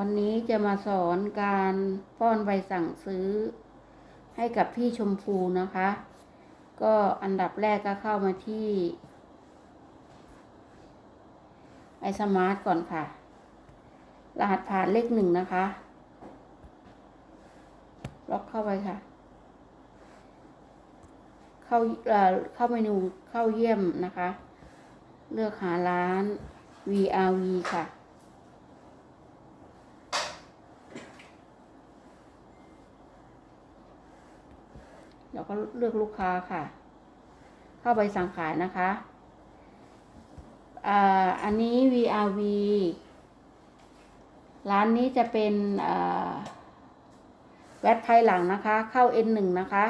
วันนี้จะมาสอนการป้อนใบสั่งซื้อ ให้กับพี่ชมพูนะคะ ก็อันดับแรกก็เข้ามาที่ไอสมาร์ทก่อนค่ะ รหัสผ่านเลขหนึ่งนะคะ ล็อกเข้าไปค่ะ เข้าเอ่อเข้าเมนูเข้าเยี่ยมนะคะ เลือกหาร้าน VRV ค่ะ แล้วก็เลือกลูกค้าค่ะ เข้าไปสั่งขายนะคะอันนี้ VRV ร้านนี้จะเป็นอ่าแวดภายหลังนะคะ เข้า N1 นะคะ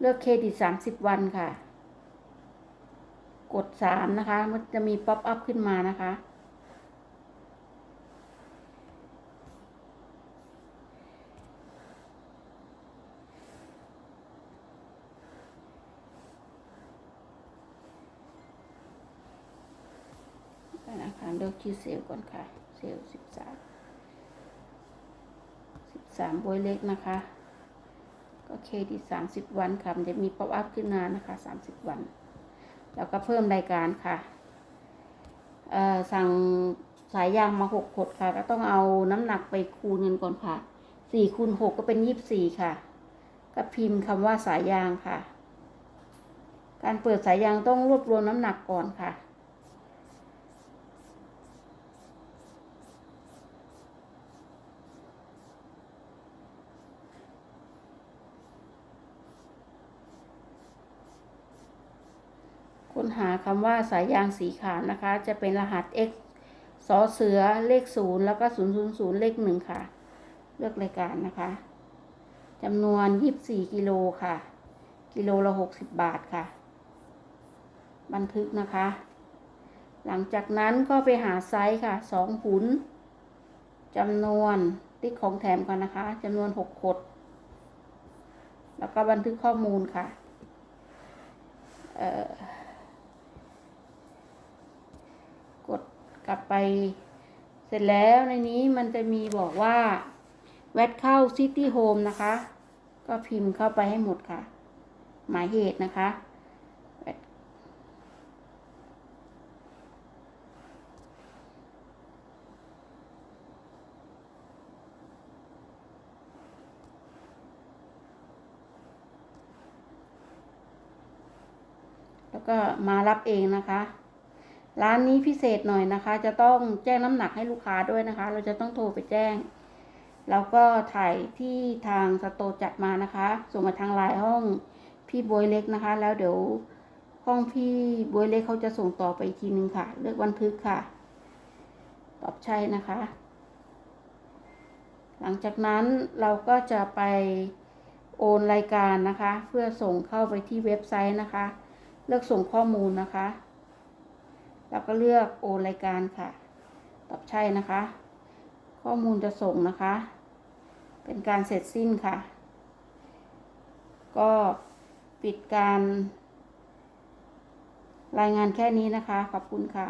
เลือกเครดิต 30 วันค่ะ กด 3 นะคะ มันจะมีป๊อปอัพขึ้นมานะคะ นะคะเลือกชื่อเซลล์ก่อนค่ะ เซลล์สิบสามสิบสามบวยเล็กนะคะก็เคดิตสามสิบวันค่ะ มันจะมีป๊อปอัพขึ้นมานะคะสามสิบวัน แล้วก็เพิ่มรายการค่ะสั่งสายยางมาหกขดค่ะ ก็ต้องเอาน้ำหนักไปคูณกันก่อนค่ะสี่คูณหกก็เป็นยี่สิบสี่ค่ะ ก็พิมพ์คำว่าสายยางค่ะ การเปิดสายยางต้องรวบรวมน้ำหนักก่อนค่ะ ค้นหาคำว่าสายยางสีขาวนะคะ จะเป็นรหัส x สอเสือเลขศูนย์แล้วก็ศูนย์ศูนย์ศูนย์เลขหนึ่งค่ะ เลือกรายการนะคะจำนวนยี่สี่กิโลค่ะ กิโลละหกสิบบาทค่ะ บันทึกนะคะ หลังจากนั้นก็ไปหาไซส์ค่ะสองหุนจำนวนติ๊กของแถมกันนะคะจำนวนหกขด แล้วก็บันทึกข้อมูลค่ะ เอ่อ กดก ลับไป เสร็จแล้วในนี้มันจะมีบอกว่าแวดเข้า City Home นะคะ ก็พิมพ์เข้าไปให้หมดค่ะ หมายเหตุนะคะแล้วก็มารับเองนะคะ ร้านนี้พิเศษหน่อยนะคะ จะต้องแจ้งน้ำหนักให้ลูกค้าด้วยนะคะ เราจะต้องโทรไปแจ้ง แล้วก็ถ่ายที่ทางสโตจัดมานะคะ ส่งมาทางไลน์ห้องพี่บวยเล็กนะคะ แล้วเดี๋ยวห้องพี่บวยเล็กเขาจะส่งต่อไปอีกทีนึงค่ะ เลือกบันทึกค่ะ ตอบใช่นะคะ หลังจากนั้นเราก็จะไปโอนรายการนะคะ เพื่อส่งเข้าไปที่เว็บไซต์นะคะ เลือกส่งข้อมูลนะคะ แล้วก็เลือกโอนรายการค่ะ ตอบใช่นะคะ ข้อมูลจะส่งนะคะ เป็นการเสร็จสิ้นค่ะ ก็ปิดการ รายงานแค่นี้นะคะ ขอบคุณค่ะ